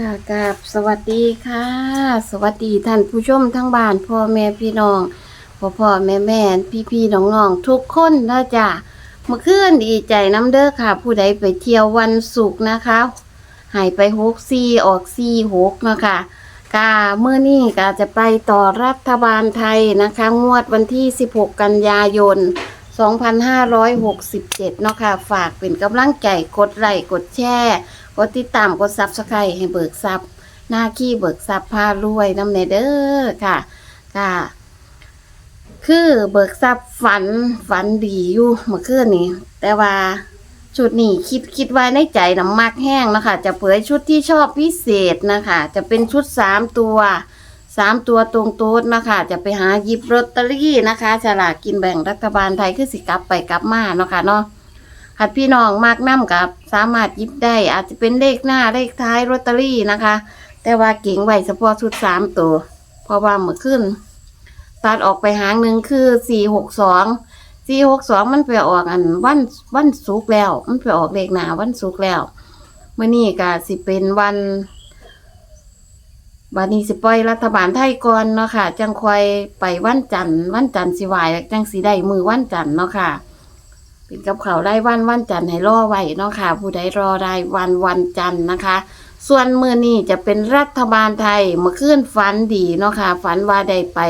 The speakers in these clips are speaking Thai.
ค่ะกับสวัสดีค่ะ สวัสดีท่านผู้ชมทั้งบ้านพ่อแม่พี่น้องพ่อพ่อแม่แม่พี่พี่น้องน้องทุกคนนะจ้ะเมื่อคืนดีใจน้ำเด้อค่ะ ผู้ใดไปเที่ยววันศุกร์นะคะหายไปหกสี่ออกสี่หกนะคะกาเมื่อนี้ก็จะไปต่อรัฐบาลไทยนะคะ งวดวันที่ 16 กันยายน 2567 เนาะค่ะ ฝากเป็นกำลังใจกดไลค์กดแชร์ กดติดตามกดซับสไครต์ให้เบิกซับหน้าขี้เบิกซับพารวยน้ำเนเด้อค่ะ ค่ะ คือเบิกซับฝันฝันดีอยู่เมื่อคืนนี้ แต่ว่าชุดนี้คิดคิดไว้ในใจน้ำมักแห้งนะคะ จะเผยชุดที่ชอบพิเศษนะคะ จะเป็นชุดสามตัวสามตัวตรงโต๊ดนะคะ จะไปหาหยิบลอตเตอรี่นะคะฉลากกินแบ่งรัฐบาลไทยคือสิกลับไปกลับมาเนาะค่ะเนาะ หัดพี่น้องมากน้ำกับสามารถยิบได้ อาจจะเป็นเลขหน้าเลขท้ายลอตเตอรี่นะคะ แต่ว่าเก่งไหวเฉพาะชุดสามตัวเพราะว่าเมื่อขึ้นตัดออกไปหางหนึ่งคือสี่หกสองสี่หกสองมันไปออกอันวันวันศุกแล้ว มันไปออกเลขหน้าวันศุกแล้วเมื่อนี้ก็สิเป็นวันวันนี้สิปล่อยรัฐบาลไทยก่อนเนาะค่ะ จังคอยไปวันจันทร์วันจันทร์สิวายจังสีได้มือวันจันทร์เนาะค่ะ เป็นกับเขาวได้วันวันจันทร์ให้รอไว้เนาะค่ะ ผู้ใดรอได้วันวันจันทร์นะคะ ส่วนมือนี้จะเป็นรัฐบาลไทยเมื่อคืนฝันดีเนาะค่ะฝันว่าได้ไป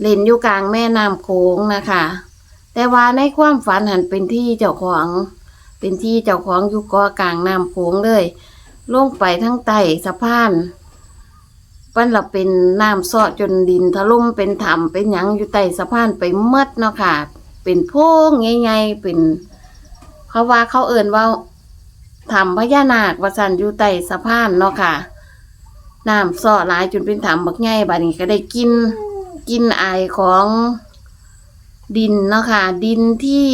เล่นอยู่กลางแม่น้ำโขงนะคะ แต่ว่าในความฝันหันเป็นที่เจ้าของเป็นที่เจ้าของอยู่เกาะกลางน้ำโขงเลยลงไปทั้งใต้สะพานปั้นละเป็นน้ำซอจนดินถล่มเป็นถ้ำเป็นหยังอยู่ใต้สะพานไปเมดเนาะค่ะ เป็นโพงใหญ่ๆเป็นเขาว่าเขาเอิ่นว่าถ้ำพญานาควสันอยู่ใต้สะพานเนาะค่ะน้ำซ้อหลายจนเป็นถ้ำบักใหญ่บัดนี้ก็ได้กินกินไอายของดินเนาะค่ะ ดินที่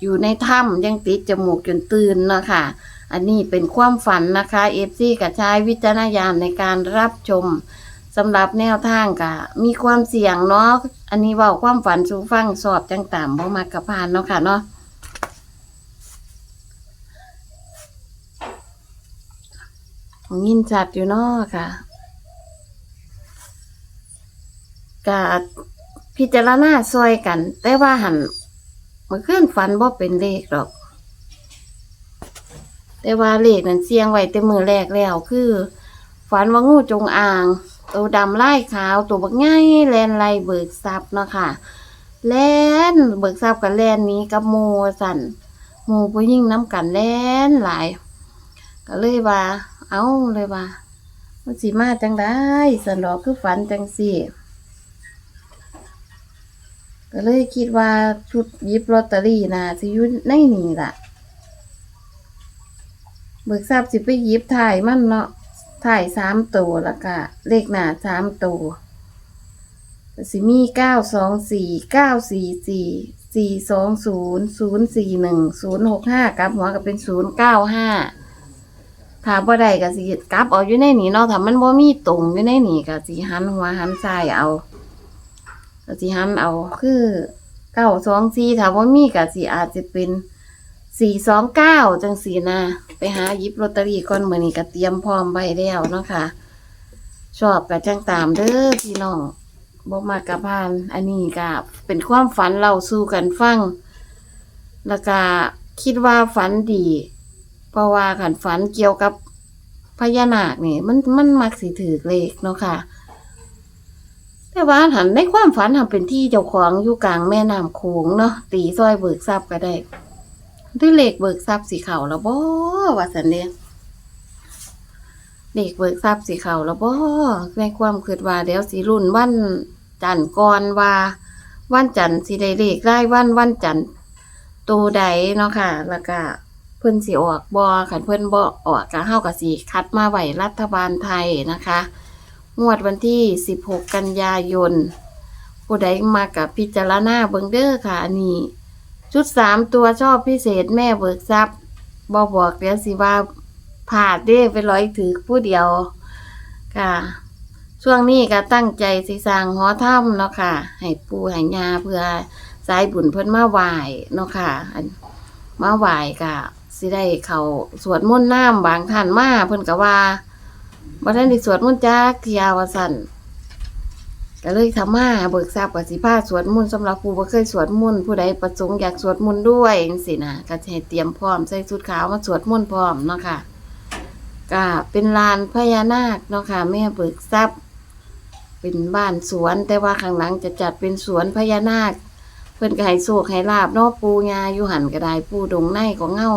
อยู่ในถ้ำยังติดจมูกจนตื่นเนาะค่ะ อันนี้เป็นความฝันนะคะเอฟซีกับใช้วิจารณญาณในการรับชม สำหรับแนวทางกะมีความเสี่ยงเนาะอันนี้เว่าความฝันสูฟังสอบจังตามบ่มากระพานเนาะค่ะเนาะของยินจัดอยู่เนาะค่ะกะพิจารณาซอยกัน แต่ว่าหันเมื่อคืนฝันบ่เป็นเลขหรอก แต่ว่าเลขนั้นเสียงไว้แต่มือแรกแล้วคือ ฝันว่างูจงอาง ตัวดำไล่ขาวตัวบักง่ายแลนไล่เบิกทรัพย์เนาะค่ะแลนเบิกทรัพย์กับแลนนี้กับโมสันโมผู้ยิ่งน้ำกันแลนหลาย ก็เลยว่า เอาเลยว่ามันสิมาจังได้สันดอกคือฝันจังสิก็เลยคิดว่าชุดยิบลอตเตอรี่นะสิยุ่ในนี่ล่ะ เบิกทราบสิไปยิบถ่ายมันเนาะ ถ่ายสามตัวแล้วก็เลขหน้าสามตัวสิมีเก้าสองสี่เก้าสี่สี่สี่สองศูนย์ศูนย์สี่หนึ่งศูนย์หกห้ากับหัวก็เป็นศูนย์เก้าห้าถ้าบ่ได้ก็สิกลับเอาอยู่ในนี่เนาะถ้ามันบ่มีตรงอยู่ในนี่ก็สิหันหัวหันซ้ายเอาก็สิหันเอาคือเก้าสองสี่ถ้าบ่มีก็สิอาจจะเป็น สี่สองเก้าจังสีนะไปหาหยิบลอตเตอรี่ก่อนเหมือนี้ก็เตรียมพร้อมไว้แล้วเนาะค่ะ ชอบกับจังตามเด้อพี่น้องบ่มากกับพาน อันนี้ก็เป็นความฝันเราสู้กันฟัง แล้วก็คิดว่าฝันดี เพราะว่าขันฝันเกี่ยวกับพญานาคนี่มันมันมักสิถือเลขเนาะค่ะ แต่ว่าหันในความฝันหันเป็นที่เจ้าของอยู่กลางแม่น้ำโขงเนาะตีซอยเบิกทรัพย์ก็ได้ ด้วยเลขเบิกทรัพย์สีขาวแล้วบ่ว่าสันเดียเลขเบิกทรัพย์สีขาวแล้วบ่ในความคิดว่าเดี๋ยวสีรุ่นวันจันทร์ก่อนว่า วันจันทร์สิได้เลขได้วันวันจันทร์ตัวใดเนาะค่ะ แล้วก็เพิ่นสิออกบ่คันเพิ่นบ่ออกก็เฮาก็สิคัดมาไหวรัฐบาลไทยนะคะ งวดวันที่ 16 กันยายนผู้ใดมากับพิจารณาเบิงเด้อค่ะอันนี้ ชุดสามตัวชอบพิเศษแม่เบิกทรัพย์บอบอกเดี๋ยวสิว่าผาดเด้ไปร้อยถือผู้เดียวค่ะ ช่วงนี้ก็ตั้งใจสิสร้างหอถ้ำเนาะค่ะ ให้ปูให้ยาเพื่อสายบุญเพิ่นมาไหวเนาะค่ะมาไหวก็สิได้เขาสวดมนต์น้ำบางท่านมาเพิ่นก็ว่าบ่ทันได้สวดมนต์จักเทียว่าซั่น ก็เลยทำมาเบิกทราบกับสิพาสวดมนต์สำหรับผู้บ่เคยสวดมนต์ผู้ใดประสงค์อยากสวดมนต์ด้วยจังซี่นะก็จะให้เตรียมพร้อมใส่ชุดขาวมาสวดมนต์พร้อมเนาะค่ะก็เป็นลานพญานาคเนาะค่ะแม่เบิกทรัพย์เป็นบ้านสวน แต่ว่าข้างหลังจะจัดเป็นสวนพญานาค เพิ่นก็ให้โชคให้ลาบเนาะปูยาอยู่หันก็ได้ปูดงในของเงา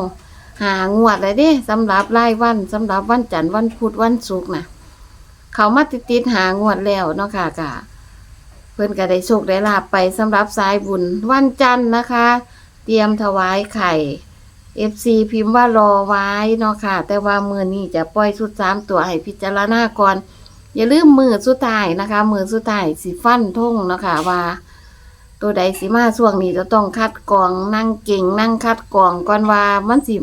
หางวดเลยเด้สำหรับรายวันสำหรับวันจันทร์วันพุธวันศุกร์นะ เขามาติดติดหางวดแล้วเนาะค่ะกะเพิ่อนก็ได้โชคได้ลาบไปสำหรับสายบุญวันจันทร์นะคะ เตรียมถวายไข่ FC พิมพ์ว่ารอไว้เนาะค่ะ แต่ว่ามือนี้จะปล่อยสุดสามตัวให้พิจารณาก่อน อย่าลืมมือสุดท้ายนะคะ มือสุดท้ายสิฟันทงเนาะค่ะว่า ตัวใดสิมาช่วงนี้จะต้องคัดกรองนั่งเก่งนั่งคัดกรองก่อนว่ามันสิ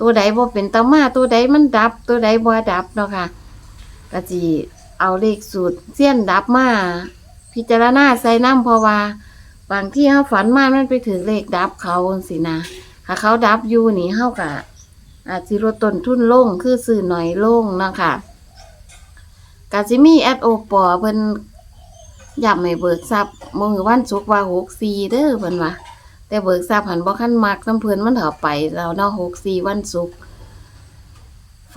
ตัวใดบ่เป็นตามาตัวใดมันดับ ตัวใดบ่ดับเนาะค่ะ ก็สิเอาเลขสูตรเสี้ยนดับมา พิจารณาใส่น้ำเพราะว่า บางที่เฮาฝันมามันไปถึงเลขดับเขาสินะถ้าเขาดับอยู่นี่เฮาก็อาจสิลดต้นทุนลงคือซื้อหน่อยลงนะคะก็สิมีแอดโอปอเพิ่นย้ำให้เบิกทรัพย์มือวันศุกว่า64เด้อเพิ่นว่าแต่เบิกทรัพย์หันบ่คันมักน้ำเพิ่นมันเถาไปแล้วเนาะ64วันศุกร์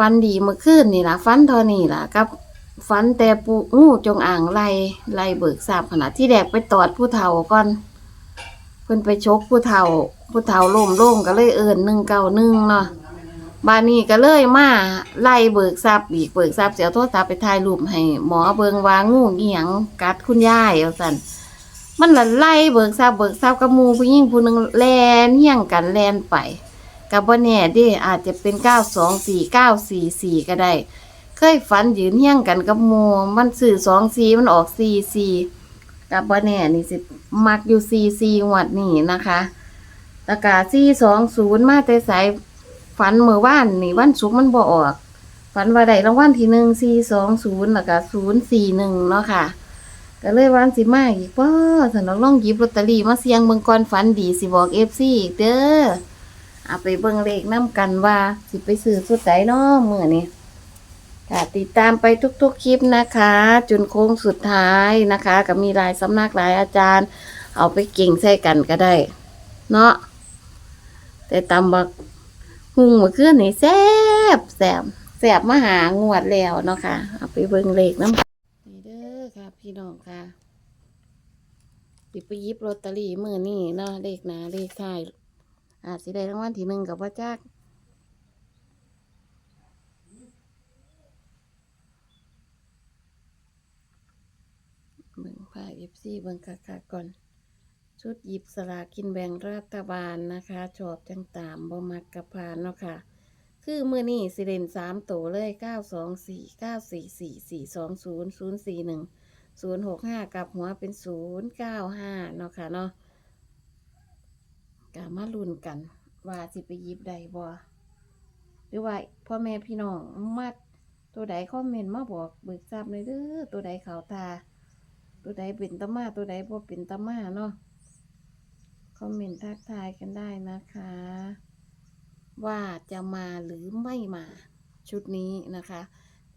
ฟันดีเมื่อคืนนี่ล่ะฟันเท่านี้ล่ะกับฟันแต่ปูงูจงอ่างไล่ไล่เบิกทรัพย์ขณะที่แดกไปตอดผู้เฒ่าก่อนเพิ่นไปชกผู้เฒ่า ผู้เฒ่าล้มลงก็เลยเอิ้น191เนาะบานนี้ก็เลยมาไล่เบิกทรัพย์อีกเบิกทรัพย์เสียโทรศัพท์ไปถ่ายรูปให้หมอเบิงวางูอียงกัดคุณยายเอาสันมันละไล่เบิกทรัพย์เบิกทรัพย์กับมูผู้หญิงผู้หนึงแลนเฮี้ยงกันแลนไป กับบ่แน่เด้อาจจะเป็น924 944ก็ได้ เคยฝันยืนเฮี้ยงกันกับหมูมันสื่อ24มันออก44กับบ่แน่นี่สิมักอยู่44งวดนี้นะคะตะกา420มาแต่ไสฝันเมื่อวานนี่วันศุกร์มันบ่ออก ฝันว่าได้รางวัลที่หนึ่งสี่สองศูนย์แล้วก็ศูนย์สี่หนึ่งเนาะค่ะ ก็เลยวันสิมาอีกว่าสนองลองหยิบลอตเตอรี่มาเสียงเบิ่งก่อนฝันดีสิบอกเอฟซีอีกเด้อ เอาไปเบิ่งเลขน้กันว่า สิไปซื้อสุดใดเนาะเมื้อนี้ค่ะติดตามไปทุกๆคลิปนะคะ จนโค้งสุดท้ายนะคะก็มีหลายสำนักหลายอาจารย์ เอาไปเก่งใส่กันก็ได้ เนาะแต่ตำบักหุงเมื่อคืนนี่แซ่บแซบแซ่บมาหางวดแล้วเนาะค่ะ เอาไปเบิ่งเลขน้ำนี่เด้อค่ะ พี่น้องค่ะสิไปยิบลอตเตอรี่มือนี่เนาะเลขหนาเลขท้าย อาจสิได้รางวัลที่หนึ่งกับว่าจักเบิ่งผ้าเอฟซีเบิ่งคักๆก่อน ชุดหยิบสลากินแบ่งรัฐบาลนะคะชอบจังตามบ่มักกับพานเนาะค่ะ คือมือนี่สิเด่นสามตัวเลยเก้าสองสี่เก้าสี่สี่สี่สองศูนย์ศูนย์สี่หนึ่งศูนย์หกห้ากับหัวเป็นศูนย์เก้าห้าเนาะค่ะเนาะ มาลุ้นกัน ว่าสิไปยิบใดบ่หรือว่าพ่อแม่พี่น้องมัดตัวใดคอมเมนต์มาบอกเบิกทราบเลยเด้อตัวใดเขาตา ตัวใดเป็นตามาตัวใดบ่เป็นตามาเนาะคอมเมนต์ทักทายกันได้นะคะ ว่าจะมาหรือไม่มาชุดนี้นะคะ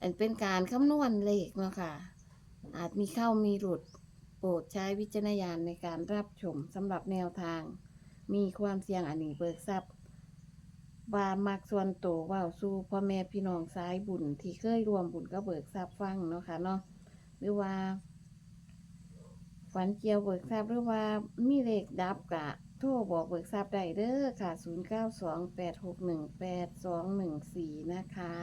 อันเป็นการคำนวณเลขเนาะคะอาจมีเข้ามีหลุด โปรดใช้วิจารณญาณในการรับชมสำหรับแนวทาง มีความเสี่ยงอันนี้เบิกทรัพย์บามักส่วนโตวเว่าสู้พ่อแม่พี่น้องสายบุญที่เคยรวมบุญก็เบิกทรัพย์ฟังเนาะค่ะเนาะหรือว่า ฝันเกี่ยวเบิกทรัพย์หรือว่ามีเลขดับกะโทรบอกเบิกทรัพย์ได้เด้อค่ะ 0928618214 นะคะ